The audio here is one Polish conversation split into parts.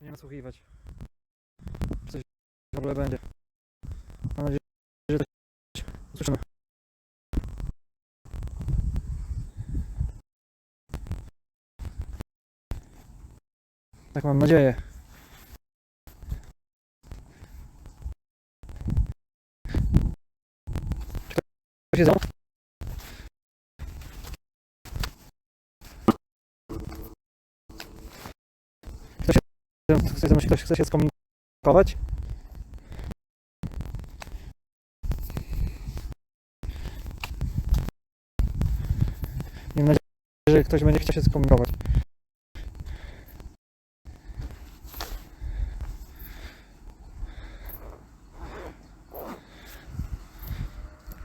Nie nasłuchiwać. Coś w ogóle będzie. Mam nadzieję, że coś usłyszymy. Tak mam nadzieję. Czekaj, się za- Chce, ktoś chce się skomunikować? Mam nadzieję, że ktoś będzie chciał się skomunikować.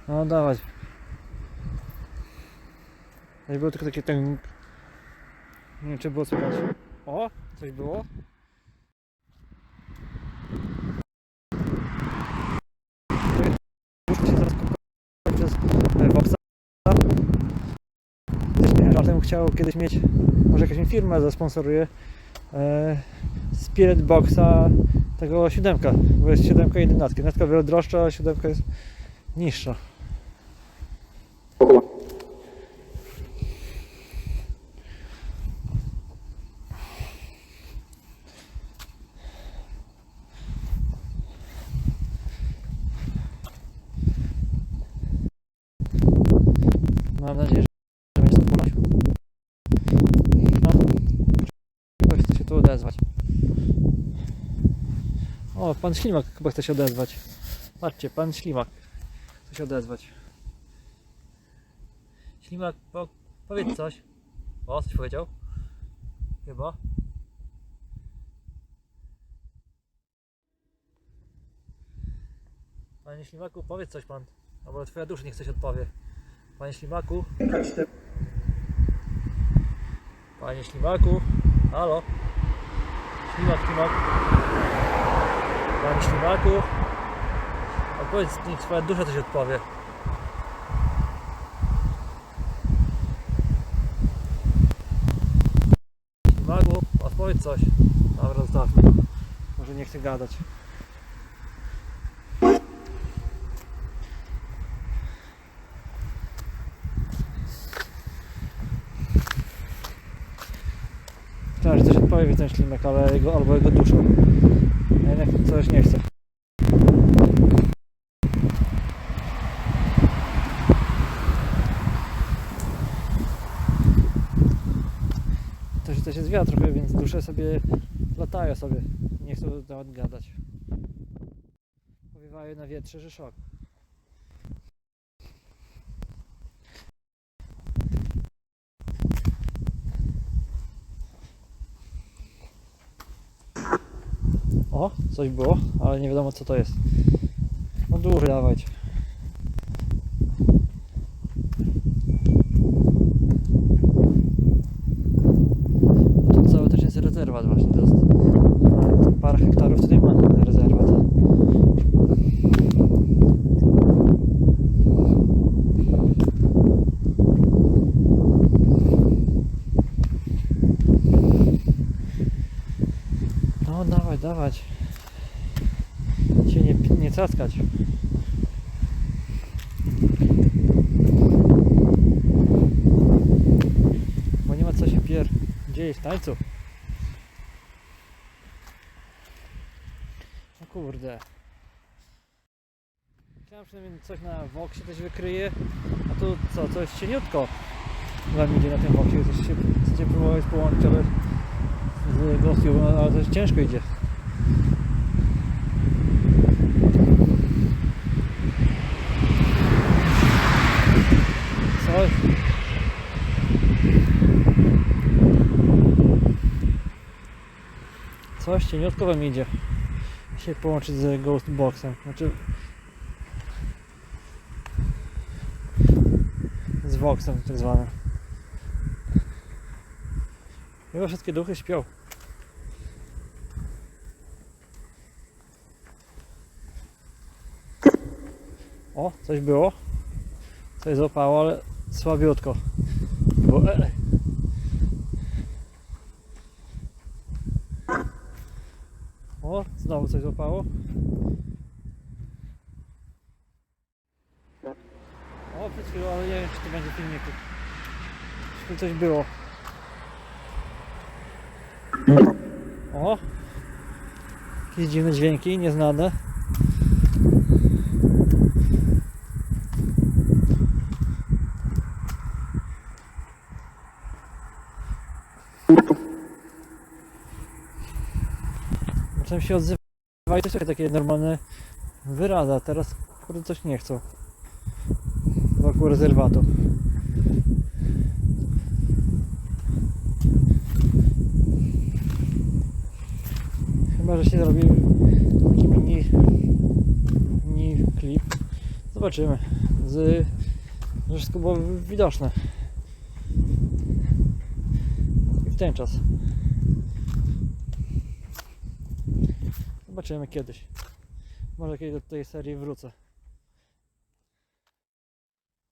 No dawać. Nie było tylko takie ten... Nie wiem czy było słychać. O! Coś było? Muszę się zaraz kopać przez e, Voxa. Też miałem żartem chciał kiedyś mieć, może jakaś firma zasponsoruje e, Spirit Boxa tego siódemka, bo jest siódemka i jedenastka. Jedenastka wiele droższa, a siódemka jest niższa. Mam nadzieję, że będzie to ponosił. No, ktoś chce się tu odezwać. O, pan Ślimak chyba chce się odezwać. Patrzcie, pan Ślimak chce się odezwać. Ślimak, po, powiedz coś. O, coś powiedział? Chyba. Panie Ślimaku, powiedz coś pan. Albo twoja dusza niech coś odpowie. Panie Ślimaku. Panie Ślimaku. Halo. Ślimak, ślimak. Panie Ślimaku. Odpowiedz, niech twoja dusza coś odpowie. Ślimaku, odpowiedz coś. Dobra, zostawmy. Może nie chce gadać. Chciałem, że coś odpowie ten ślimak, ale jego, albo jego dusza. Ja jednak coś nie chcę. To to się zwiała trochę, więc dusze sobie latają sobie. Nie chcą nawet gadać. Powiewają na wietrze, że szok. O, coś było, ale nie wiadomo co to jest. No duży dawajcie. To cały też jest rezerwat właśnie. To jest e, parę hektarów tutaj ma rezerwat. No dawaj, dawać. Się nie, nie caskać. Bo nie ma co się pier... dzieje w tańcu. O kurde. Chciałem przynajmniej coś na woksie też wykryje, a tu co, coś cieniutko wam idzie na tym woksie, coś się chcecie próbować połączyć, ale z no, ale też ciężko idzie. Coś. Coś cieniutko wam idzie. Się połączyć z Ghostboxem. Znaczy... Z Voxem tak zwanym. Chyba wszystkie duchy śpią. O, coś było. Coś złapało, ale słabiutko. Bo, e. O, znowu coś złapało. O, przed ale nie wiem czy to będzie w filmiku. Czy coś było. O! Jakieś dziwne dźwięki, nieznane. Zacząłem się odzywać to są takie normalne wyrazy, a teraz kurde coś nie chcą. Wokół rezerwatu. Chyba, że się zrobi taki mini, mini klip. Zobaczymy. Z, że wszystko było widoczne. I w ten czas. Zobaczymy kiedyś. Może kiedyś do tej serii wrócę.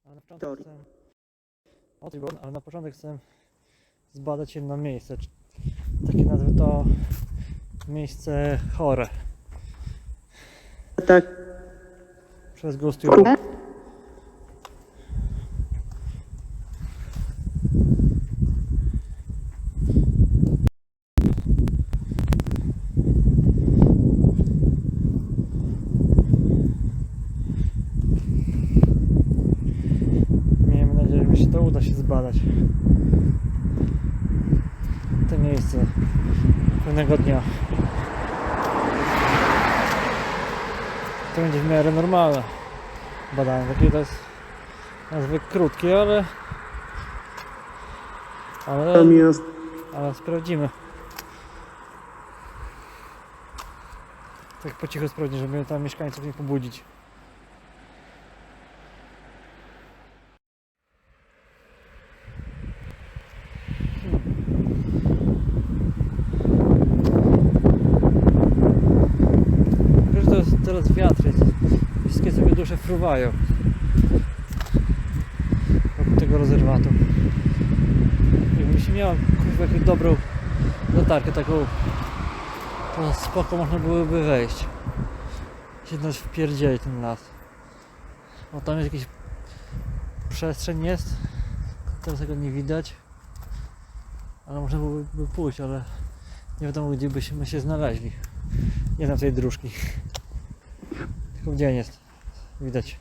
Ale na początek chcę... O, ale na początek chcę zbadać jedno miejsce. Takie nazwy to miejsce chore. Tak. Przez. Miejmy nadzieję, że mi się to uda się zbadać. To miejsce pewnego dnia. To będzie w miarę normalne badanie. Takie to jest nazwy krótkie, ale ale, ale sprawdzimy. Tak po cichu sprawdzić, żeby tam mieszkańców nie pobudzić. Wiesz, to jest teraz wiatr jest. Wszystkie fruwają. Wokół tego rezerwatu. Jakbym miał jakąś dobrą latarkę taką, to spoko można byłoby wejść. Nas wpierdzieli ten las. O tam jest jakiś przestrzeń jest. Teraz tego nie widać. Ale można byłoby pójść, ale nie wiadomo gdzie byśmy się znaleźli. Nie znam tej dróżki. Tylko gdzie jest? Widać.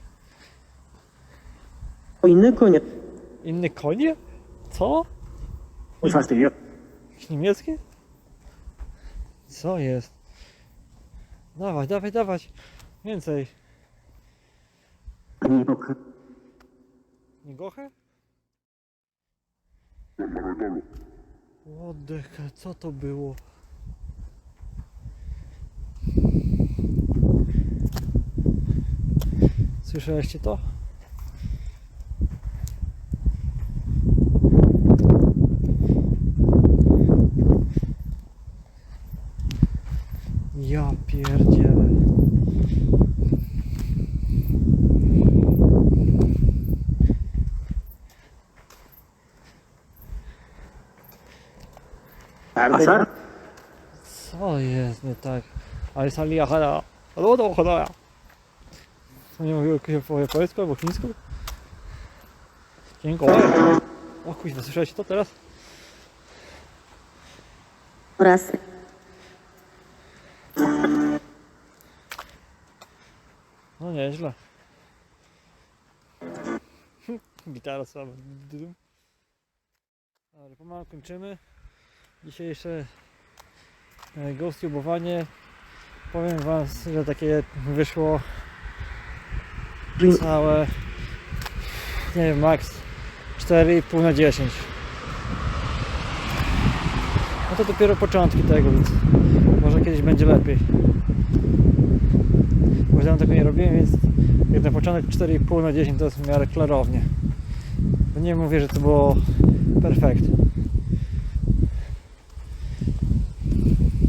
O inny koniec. Inny konie? Co? Jakieś niemieckie? Co jest? Dawać, dawać, dawać. Więcej. Nie mogę. Nie gochę? What the hell, co to było? Słyszeliście to? Ja pierdzielę. Co jest nie tak? Ale sali jachara. Ale do cholera. Nie jakoś po japońsku albo chińsku? Dziękuję. O kuźwa, słyszałeś to teraz? oraz No nieźle. Gitara słaba. Ale pomału kończymy. Dzisiejsze e, ghostubowanie. Powiem wam, że takie wyszło całe nie wiem, max 4,5 na 10. No to dopiero początki tego, więc może kiedyś będzie lepiej. Bo ja tego nie robiłem, więc jak na początek 4,5 na 10 to jest w miarę klarownie. Bo nie mówię, że to było perfekt.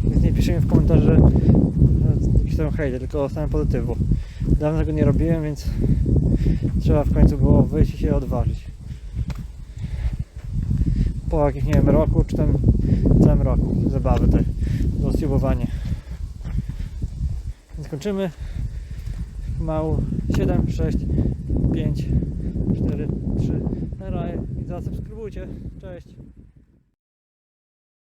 Więc nie piszcie mi w komentarzu, że jakiś tam hejter, tylko same pozytywu. Dawno tego nie robiłem, więc trzeba w końcu było wyjść i się odważyć. Po jakimś, nie wiem, roku, czy tam całym roku zabawy te, to Więc kończymy. Mało 7, 6, 5, 4, 3. Na razie i zasubskrybujcie. Cześć.